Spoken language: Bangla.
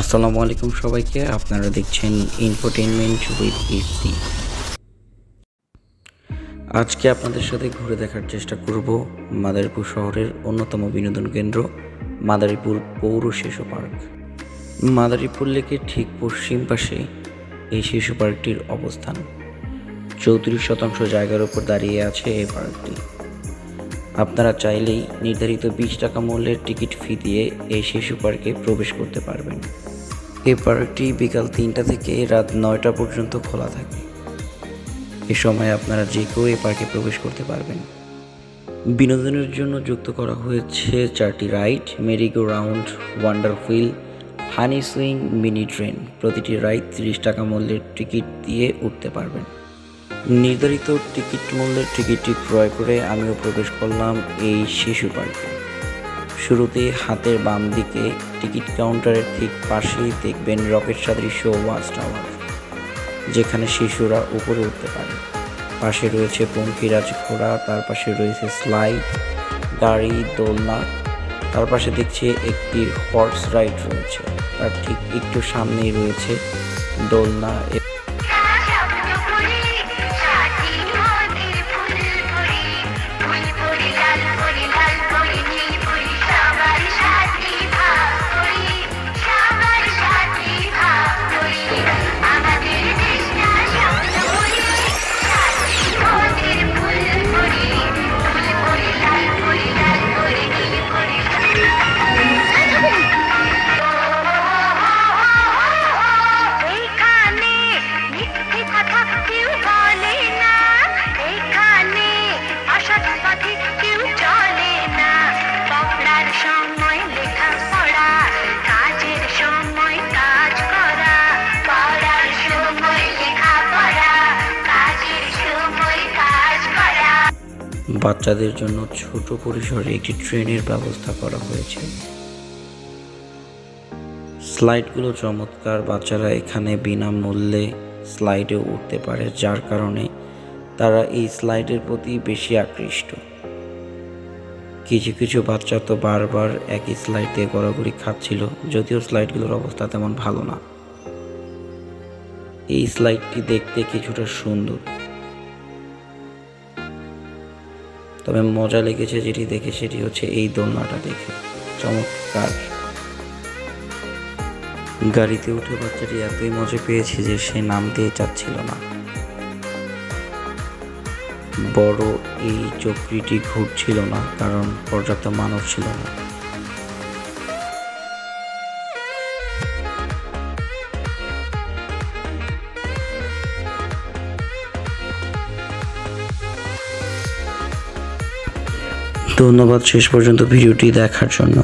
আসসালামু আলাইকুম সবাইকে, আপনারা দেখছেন ইনফোটেনমেন্ট উইথ ইফতি আজকে আপনাদের সাথে ঘুরে দেখার চেষ্টা করব মাদারীপুর শহরের অন্যতম বিনোদন কেন্দ্র, মাদারীপুর পৌর শিশু পার্ক। মাদারীপুর লেকের ঠিক পশ্চিম পাশে এই শিশু পার্কটির অবস্থান। চৌত্রিশ শতাংশ জায়গার উপর দাঁড়িয়ে আছে এই পার্কটি। আপনারা চাইলেই নির্ধারিত বিশ টাকা মূল্যের টিকিট ফি দিয়ে এই শিশু পার্কে প্রবেশ করতে পারবেন। এই পার্কটি বিকাল তিনটা থেকে রাত নয়টা পর্যন্ত খোলা থাকে। এ সময় আপনারা যে কেউ এই পার্কে প্রবেশ করতে পারবেন। বিনোদনের জন্য যুক্ত করা হয়েছে চারটি ride, merry go round, wonder wheel, honey swing, mini train. প্রতিটি রাইড তিরিশ টাকা মূল্যের টিকিট দিয়ে উঠতে পারবেন। নির্ধারিত টিকিট মূল্যের টিকিটটি ক্রয় করে আমিও প্রবেশ করলাম এই শিশু পার্কে। শুরুতে হাতের বাম দিকে টিকিট কাউন্টারের ঠিক পাশেই দেখবেন রকেট সাদৃশ্য ওয়াচ টাওয়ার, যেখানে শিশুরা উপরে উঠতে পারে। পাশে রয়েছে পঙ্কিরাজ ঘোড়া, তার পাশে রয়েছে স্লাইড, গাড়ি, দোলনা, তার পাশে দেখছি একটি হর্স রাইড রয়েছে। তার ঠিক একটু সামনেই রয়েছে দোলনা বাচ্চাদের জন্য ছোট পরিসরে একটি ট্রেনের ব্যবস্থা করা হয়েছে। স্লাইডগুলো চমৎকার। বাচ্চারা এখানে বিনামূল্যে স্লাইডে উঠতে পারে, যার কারণে তারা এই স্লাইডের প্রতি বেশি আকৃষ্ট। কিছু কিছু বাচ্চা তো বারবার একই স্লাইড দিয়ে গড়াগড়ি খাচ্ছিল, যদিও স্লাইডগুলোর অবস্থা তেমন ভালো না। এই স্লাইডটি দেখতে কিছুটা সুন্দর। তবে মজা লেগেছে যেটি দেখে, সেটি হচ্ছে এই দোলনাটা দেখে। চমৎকার। গাড়িতে উঠে বাচ্চাটি এতই মজা পেয়েছে যে সে নামতে চাচ্ছিল না। বড় এই চক্রিটি ঘুরছিল না, কারণ পর্যাপ্ত মানুষ ছিল না। ধন্যবাদ শেষ পর্যন্ত ভিডিওটি দেখার জন্য।